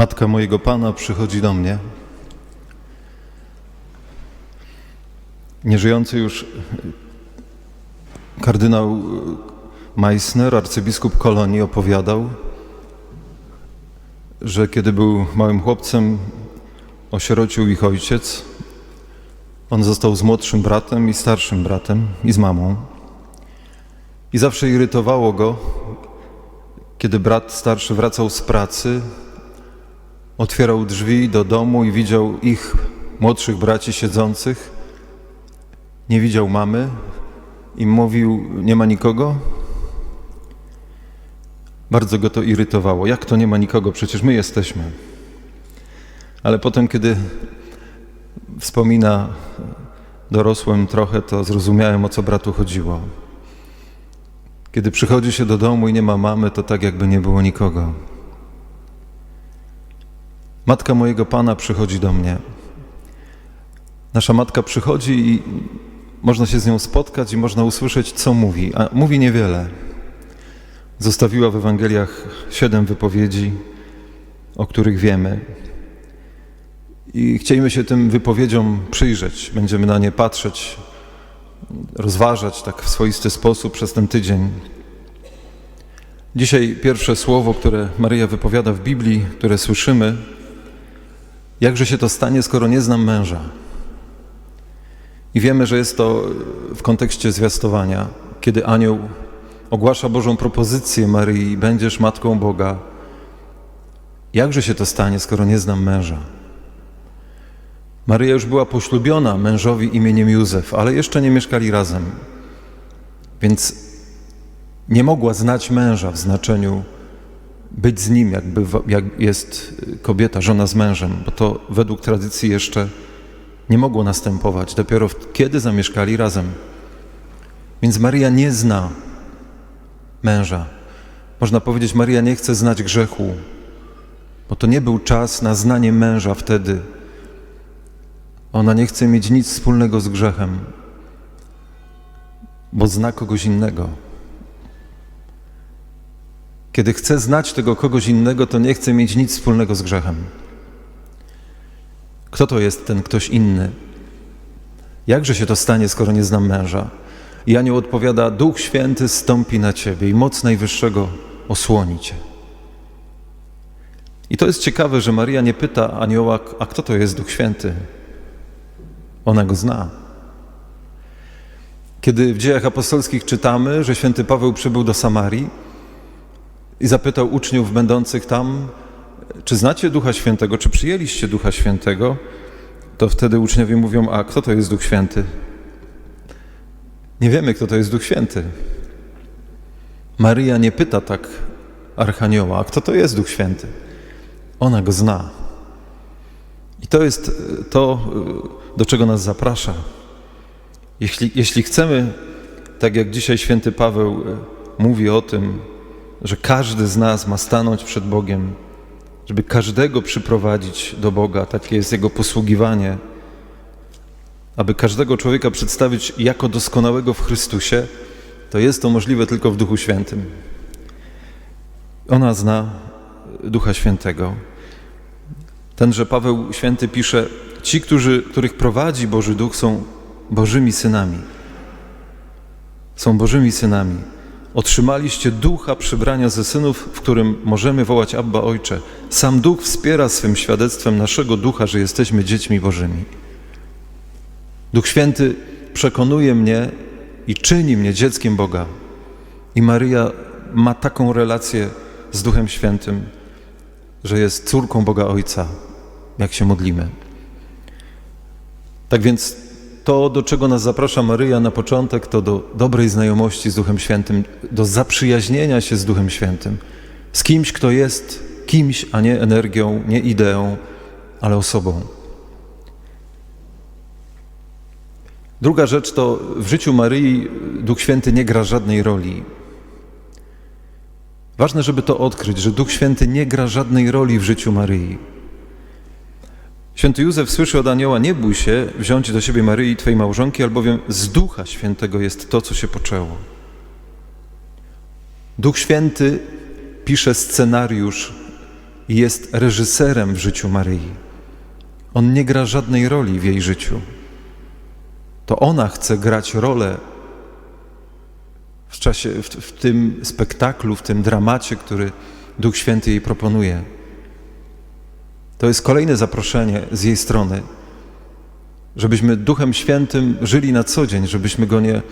Matka mojego Pana przychodzi do mnie. Nieżyjący już kardynał Meissner, arcybiskup Kolonii, opowiadał, że kiedy był małym chłopcem, osierocił ich ojciec. On został z młodszym bratem i starszym bratem i z mamą. I zawsze irytowało go, kiedy brat starszy wracał z pracy, otwierał drzwi do domu i widział ich młodszych braci siedzących. Nie widział mamy i mówił: Nie ma nikogo. Bardzo go to irytowało. Jak to nie ma nikogo? Przecież my jesteśmy. Ale potem, kiedy wspomina, dorosłem trochę, to zrozumiałem, o co bratu chodziło. Kiedy przychodzi się do domu i nie ma mamy, to tak jakby nie było nikogo. Matka mojego Pana przychodzi do mnie. Nasza matka przychodzi i można się z nią spotkać i można usłyszeć, co mówi, a mówi niewiele. Zostawiła w Ewangeliach siedem wypowiedzi, o których wiemy. I chcielibyśmy się tym wypowiedziom przyjrzeć. Będziemy na nie patrzeć, rozważać tak w swoisty sposób przez ten tydzień. Dzisiaj pierwsze słowo, które Maryja wypowiada w Biblii, które słyszymy, jakże się to stanie, skoro nie znam męża. I wiemy, że jest to w kontekście zwiastowania, kiedy anioł ogłasza Bożą propozycję Maryi, będziesz matką Boga. Jakże się to stanie, skoro nie znam męża? Maryja już była poślubiona mężowi imieniem Józef, ale jeszcze nie mieszkali razem. Więc nie mogła znać męża w znaczeniu być z nim, jakby jak jest kobieta, żona z mężem, bo to według tradycji jeszcze nie mogło następować. Dopiero kiedy zamieszkali razem. Więc Maria nie zna męża. Można powiedzieć, Maria nie chce znać grzechu, bo to nie był czas na znanie męża wtedy. Ona nie chce mieć nic wspólnego z grzechem, bo zna kogoś innego. Kiedy chce znać tego kogoś innego, to nie chce mieć nic wspólnego z grzechem. Kto to jest ten ktoś inny? Jakże się to stanie, skoro nie znam męża? I anioł odpowiada: Duch Święty stąpi na ciebie i moc Najwyższego osłoni cię. I to jest ciekawe, że Maria nie pyta anioła, a kto to jest Duch Święty? Ona go zna. Kiedy w dziejach apostolskich czytamy, że święty Paweł przybył do Samarii i zapytał uczniów będących tam, czy znacie Ducha Świętego, czy przyjęliście Ducha Świętego, to wtedy uczniowie mówią, a kto to jest Duch Święty? Nie wiemy, kto to jest Duch Święty. Maryja nie pyta tak Archanioła, a kto to jest Duch Święty? Ona go zna. I to jest to, do czego nas zaprasza. Jeśli, jeśli chcemy, tak jak dzisiaj święty Paweł mówi o tym, że każdy z nas ma stanąć przed Bogiem, żeby każdego przyprowadzić do Boga, takie jest Jego posługiwanie, aby każdego człowieka przedstawić jako doskonałego w Chrystusie, to jest to możliwe tylko w Duchu Świętym. Ona zna Ducha Świętego. Tenże Paweł Święty pisze, ci, którzy, których prowadzi Boży Duch są Bożymi synami. Są Bożymi synami. Otrzymaliście ducha przybrania ze synów, w którym możemy wołać Abba Ojcze. Sam Duch wspiera swym świadectwem naszego ducha, że jesteśmy dziećmi Bożymi. Duch Święty przekonuje mnie i czyni mnie dzieckiem Boga. I Maryja ma taką relację z Duchem Świętym, że jest córką Boga Ojca, jak się modlimy. Tak więc to, do czego nas zaprasza Maryja na początek, to do dobrej znajomości z Duchem Świętym, do zaprzyjaźnienia się z Duchem Świętym, z kimś, kto jest kimś, a nie energią, nie ideą, ale osobą. Druga rzecz to w życiu Maryi Duch Święty nie gra żadnej roli. Ważne, żeby to odkryć, że Duch Święty nie gra żadnej roli w życiu Maryi. Święty Józef słyszy od anioła: Nie bój się wziąć do siebie Maryi, twojej małżonki, albowiem z Ducha Świętego jest to, co się poczęło. Duch Święty pisze scenariusz i jest reżyserem w życiu Maryi. On nie gra żadnej roli w jej życiu. To ona chce grać rolę w czasie, w, w tym spektaklu, w tym dramacie, który Duch Święty jej proponuje. To jest kolejne zaproszenie z jej strony, żebyśmy Duchem Świętym żyli na co dzień, żebyśmy Go nie,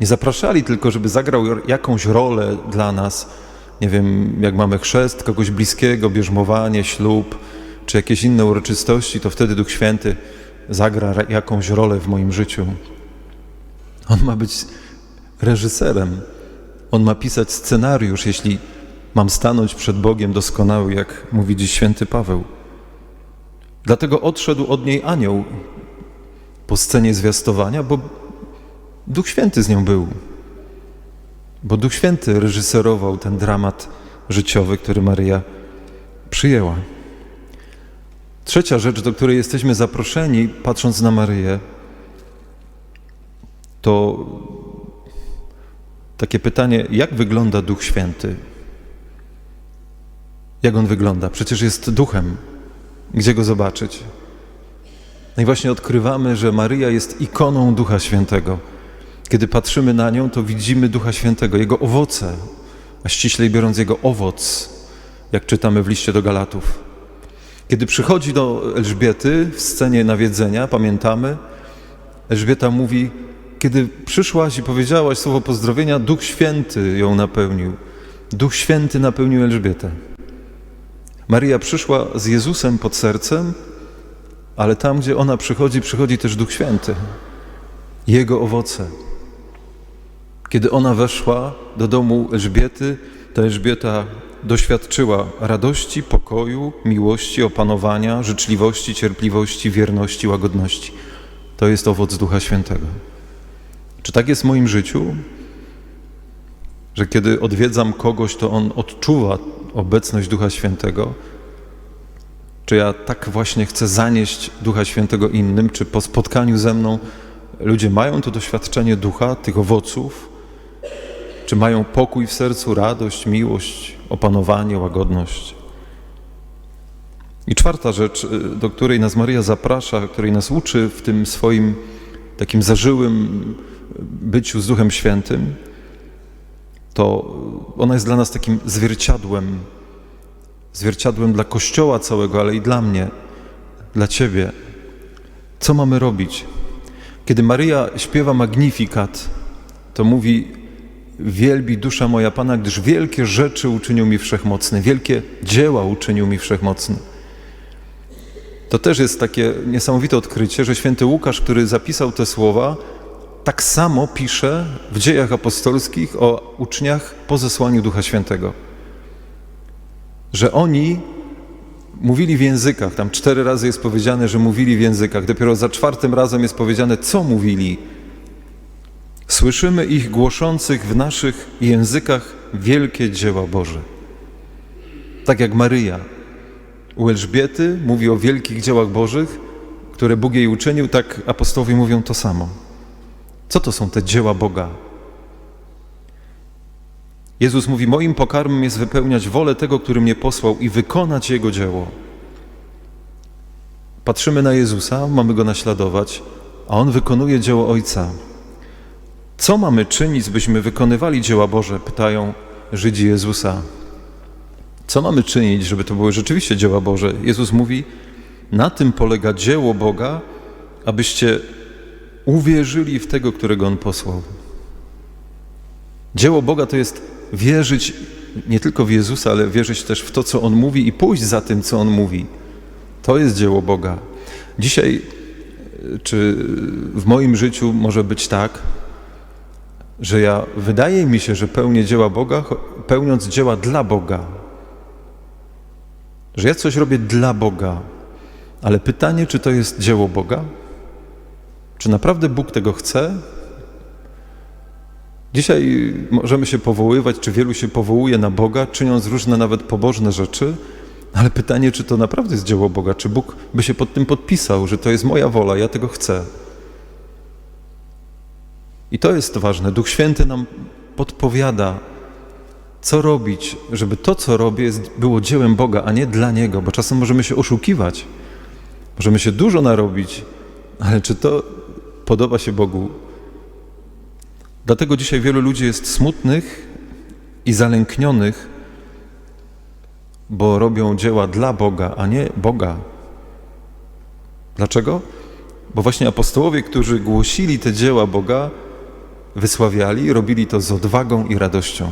nie zapraszali tylko, żeby zagrał jakąś rolę dla nas. Nie wiem, jak mamy chrzest kogoś bliskiego, bierzmowanie, ślub, czy jakieś inne uroczystości, to wtedy Duch Święty zagra jakąś rolę w moim życiu. On ma być reżyserem. On ma pisać scenariusz, jeśli mam stanąć przed Bogiem doskonały, jak mówi dziś święty Paweł. Dlatego odszedł od niej anioł po scenie zwiastowania, bo Duch Święty z nią był. Bo Duch Święty reżyserował ten dramat życiowy, który Maryja przyjęła. Trzecia rzecz, do której jesteśmy zaproszeni, patrząc na Maryję, to takie pytanie, jak wygląda Duch Święty? Jak on wygląda? Przecież jest duchem. Gdzie go zobaczyć? No i właśnie odkrywamy, że Maryja jest ikoną Ducha Świętego. Kiedy patrzymy na nią, to widzimy Ducha Świętego, jego owoce, a ściślej biorąc jego owoc, jak czytamy w liście do Galatów. Kiedy przychodzi do Elżbiety w scenie nawiedzenia, pamiętamy, Elżbieta mówi: Kiedy przyszłaś i powiedziałaś słowo pozdrowienia, Duch Święty ją napełnił. Duch Święty napełnił Elżbietę. Maryja przyszła z Jezusem pod sercem, ale tam, gdzie ona przychodzi, przychodzi też Duch Święty, Jego owoce. Kiedy ona weszła do domu Elżbiety, ta Elżbieta doświadczyła radości, pokoju, miłości, opanowania, życzliwości, cierpliwości, wierności, łagodności. To jest owoc Ducha Świętego. Czy tak jest w moim życiu, że kiedy odwiedzam kogoś, to on odczuwa obecność Ducha Świętego? Czy ja tak właśnie chcę zanieść Ducha Świętego innym? Czy po spotkaniu ze mną ludzie mają to doświadczenie Ducha, tych owoców? Czy mają pokój w sercu, radość, miłość, opanowanie, łagodność? I czwarta rzecz, do której nas Maria zaprasza, której nas uczy w tym swoim takim zażyłym byciu z Duchem Świętym, to ona jest dla nas takim zwierciadłem, zwierciadłem dla Kościoła całego, ale i dla mnie, dla Ciebie. Co mamy robić? Kiedy Maryja śpiewa Magnifikat, to mówi: Wielbi dusza moja Pana, gdyż wielkie rzeczy uczynił mi wszechmocny, wielkie dzieła uczynił mi wszechmocny. To też jest takie niesamowite odkrycie, że święty Łukasz, który zapisał te słowa, tak samo pisze w dziejach apostolskich o uczniach po zesłaniu Ducha Świętego. Że oni mówili w językach, tam cztery razy jest powiedziane, że mówili w językach, dopiero za czwartym razem jest powiedziane, co mówili. Słyszymy ich głoszących w naszych językach wielkie dzieła Boże. Tak jak Maryja u Elżbiety mówi o wielkich dziełach Bożych, które Bóg jej uczynił, tak apostołowie mówią to samo. Co to są te dzieła Boga? Jezus mówi: Moim pokarmem jest wypełniać wolę tego, który mnie posłał i wykonać Jego dzieło. Patrzymy na Jezusa, mamy go naśladować, a on wykonuje dzieło Ojca. Co mamy czynić, byśmy wykonywali dzieła Boże? Pytają Żydzi Jezusa. Co mamy czynić, żeby to były rzeczywiście dzieła Boże? Jezus mówi: Na tym polega dzieło Boga, abyście uwierzyli w tego, którego On posłał. Dzieło Boga to jest wierzyć nie tylko w Jezusa, ale wierzyć też w to, co On mówi i pójść za tym, co On mówi. To jest dzieło Boga. Dzisiaj, czy w moim życiu może być tak, że ja wydaje mi się, że pełnię dzieła Boga, pełniąc dzieła dla Boga. Że ja coś robię dla Boga, ale pytanie, czy to jest dzieło Boga? Czy naprawdę Bóg tego chce? Dzisiaj możemy się powoływać, czy wielu się powołuje na Boga, czyniąc różne nawet pobożne rzeczy, ale pytanie, czy to naprawdę jest dzieło Boga, czy Bóg by się pod tym podpisał, że to jest moja wola, ja tego chcę. I to jest ważne. Duch Święty nam podpowiada, co robić, żeby to, co robię, było dziełem Boga, a nie dla Niego, bo czasem możemy się oszukiwać, możemy się dużo narobić, ale czy to podoba się Bogu? Dlatego dzisiaj wielu ludzi jest smutnych i zalęknionych, bo robią dzieła dla Boga, a nie Boga. Dlaczego? Bo właśnie apostołowie, którzy głosili te dzieła Boga, wysławiali, robili to z odwagą i radością.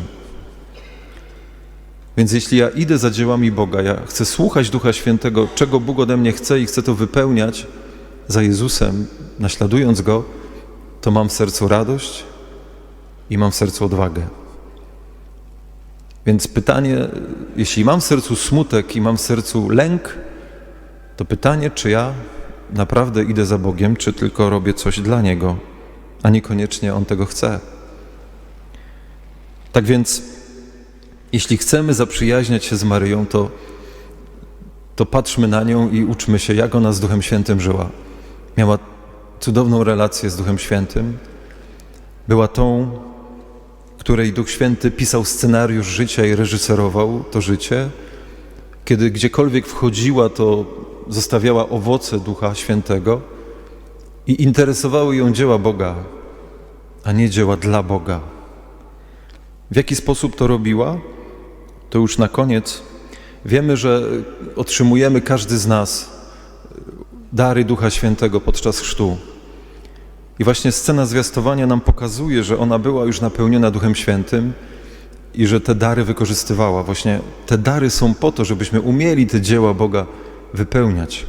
Więc jeśli ja idę za dziełami Boga, ja chcę słuchać Ducha Świętego, czego Bóg ode mnie chce i chcę to wypełniać za Jezusem, naśladując Go, to mam w sercu radość i mam w sercu odwagę. Więc pytanie, jeśli mam w sercu smutek i mam w sercu lęk, to pytanie, czy ja naprawdę idę za Bogiem, czy tylko robię coś dla Niego, a niekoniecznie On tego chce. Tak więc, jeśli chcemy zaprzyjaźniać się z Maryją, to, to patrzmy na nią i uczmy się, jak ona z Duchem Świętym żyła. Miała cudowną relację z Duchem Świętym. Była tą, której Duch Święty pisał scenariusz życia i reżyserował to życie. Kiedy gdziekolwiek wchodziła, to zostawiała owoce Ducha Świętego i interesowały ją dzieła Boga, a nie dzieła dla Boga. W jaki sposób to robiła? To już na koniec. Wiemy, że otrzymujemy każdy z nas dary Ducha Świętego podczas chrztu. I właśnie scena zwiastowania nam pokazuje, że ona była już napełniona Duchem Świętym i że te dary wykorzystywała. Właśnie te dary są po to, żebyśmy umieli te dzieła Boga wypełniać.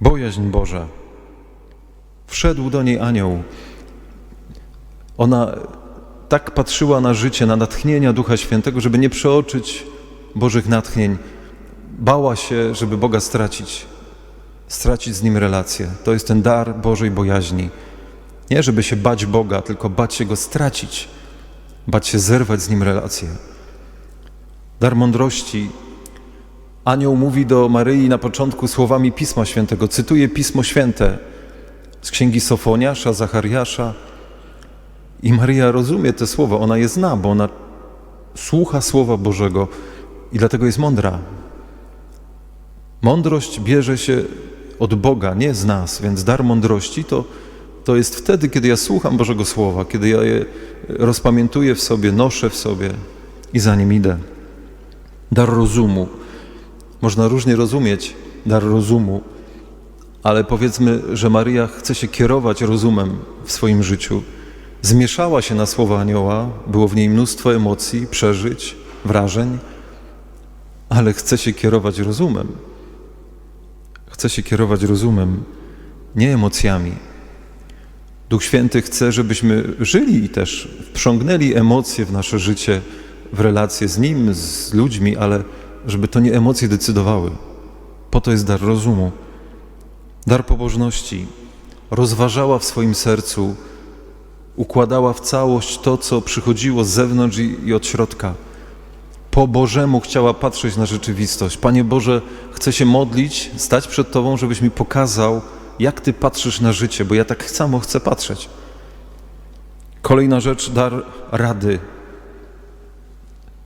Bojaźń Boża. Wszedł do niej anioł. Ona tak patrzyła na życie, na natchnienia Ducha Świętego, żeby nie przeoczyć Bożych natchnień. Bała się, żeby Boga stracić, stracić z Nim relację. To jest ten dar Bożej bojaźni. Nie, żeby się bać Boga, tylko bać się Go stracić, bać się zerwać z Nim relację. Dar mądrości. Anioł mówi do Maryi na początku słowami Pisma Świętego. Cytuje Pismo Święte z księgi Sofoniasza, Zachariasza. I Maryja rozumie te słowa, ona je zna, bo ona słucha Słowa Bożego i dlatego jest mądra. Mądrość bierze się od Boga, nie z nas, więc dar mądrości to, to jest wtedy, kiedy ja słucham Bożego Słowa, kiedy ja je rozpamiętuję w sobie, noszę w sobie i za nim idę. Dar rozumu. Można różnie rozumieć dar rozumu, ale powiedzmy, że Maryja chce się kierować rozumem w swoim życiu. Zmieszała się na słowa anioła, było w niej mnóstwo emocji, przeżyć, wrażeń, ale chce się kierować rozumem. Chce się kierować rozumem, nie emocjami. Duch Święty chce, żebyśmy żyli i też wprzągnęli emocje w nasze życie, w relacje z Nim, z ludźmi, ale żeby to nie emocje decydowały. Po to jest dar rozumu, dar pobożności. Rozważała w swoim sercu, układała w całość to, co przychodziło z zewnątrz i, i od środka. Po Bożemu chciała patrzeć na rzeczywistość. Panie Boże, chcę się modlić, stać przed Tobą, żebyś mi pokazał, jak Ty patrzysz na życie, bo ja tak samo chcę patrzeć. Kolejna rzecz, dar rady.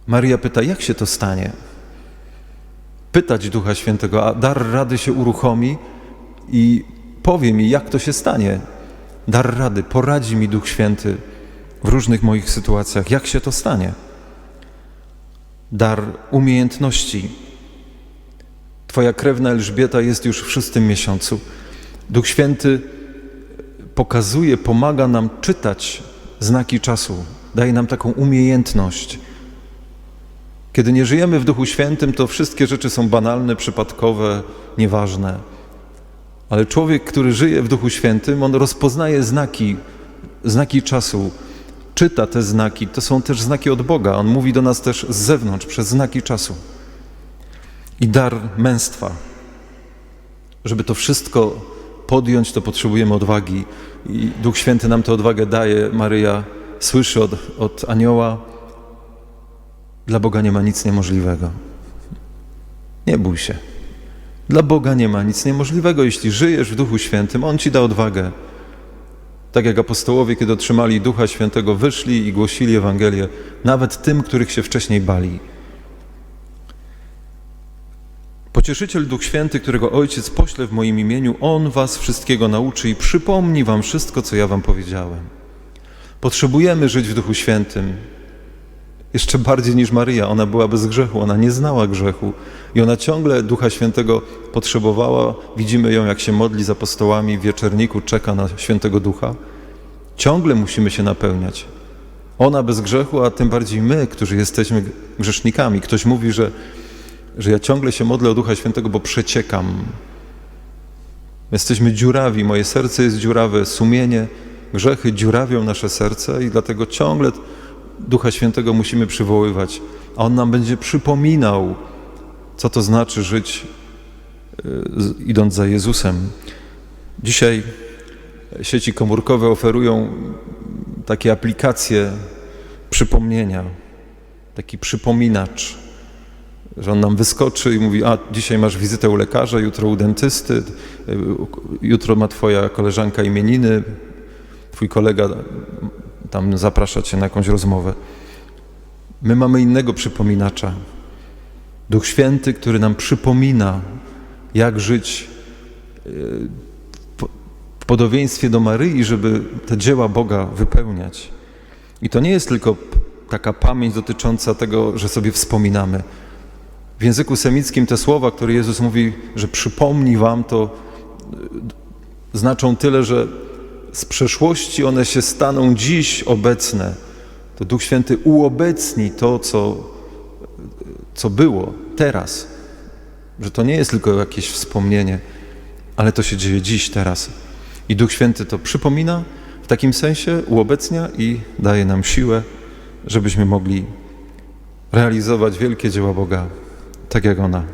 Maria pyta, jak się to stanie? Pytać Ducha Świętego, a dar rady się uruchomi i powie mi, jak to się stanie. Dar rady, poradzi mi Duch Święty w różnych moich sytuacjach, jak się to stanie. Dar umiejętności. Twoja krewna Elżbieta jest już w szóstym miesiącu. Duch Święty pokazuje, pomaga nam czytać znaki czasu, daje nam taką umiejętność. Kiedy nie żyjemy w Duchu Świętym, to wszystkie rzeczy są banalne, przypadkowe, nieważne. Ale człowiek, który żyje w Duchu Świętym, on rozpoznaje znaki, znaki czasu, czyta te znaki. To są też znaki od Boga. On mówi do nas też z zewnątrz, przez znaki czasu. I dar męstwa. Żeby to wszystko podjąć, to potrzebujemy odwagi. I Duch Święty nam tę odwagę daje. Maryja słyszy od, od anioła: Dla Boga nie ma nic niemożliwego. Nie bój się. Dla Boga nie ma nic niemożliwego. Jeśli żyjesz w Duchu Świętym, On ci da odwagę. Tak jak apostołowie, kiedy otrzymali Ducha Świętego, wyszli i głosili Ewangelię nawet tym, których się wcześniej bali. Pocieszyciel Duch Święty, którego Ojciec pośle w moim imieniu, On was wszystkiego nauczy i przypomni wam wszystko, co ja wam powiedziałem. Potrzebujemy żyć w Duchu Świętym. Jeszcze bardziej niż Maryja. Ona była bez grzechu, ona nie znała grzechu i ona ciągle Ducha Świętego potrzebowała. Widzimy ją, jak się modli z apostołami w wieczerniku, czeka na Świętego Ducha. Ciągle musimy się napełniać. Ona bez grzechu, a tym bardziej my, którzy jesteśmy grzesznikami. Ktoś mówi, że, że ja ciągle się modlę o Ducha Świętego, bo przeciekam. Jesteśmy dziurawi, moje serce jest dziurawe, sumienie, grzechy dziurawią nasze serce i dlatego ciągle Ducha Świętego musimy przywoływać, a On nam będzie przypominał, co to znaczy żyć z- idąc za Jezusem. Dzisiaj sieci komórkowe oferują takie aplikacje przypomnienia, taki przypominacz, że on nam wyskoczy i mówi, a dzisiaj masz wizytę u lekarza, jutro u dentysty, y, jutro ma twoja koleżanka imieniny, twój kolega tam zaprasza cię na jakąś rozmowę. My mamy innego przypominacza. Duch Święty, który nam przypomina, jak żyć po- w podobieństwie do Maryi, żeby te dzieła Boga wypełniać. I to nie jest tylko taka pamięć dotycząca tego, że sobie wspominamy. W języku semickim te słowa, które Jezus mówi, że przypomni wam, to y, znaczą tyle, że z przeszłości one się staną dziś obecne. To Duch Święty uobecni to, co, co było teraz. Że to nie jest tylko jakieś wspomnienie, ale to się dzieje dziś, teraz. I Duch Święty to przypomina, w takim sensie uobecnia i daje nam siłę, żebyśmy mogli realizować wielkie dzieła Boga, tak jak ona.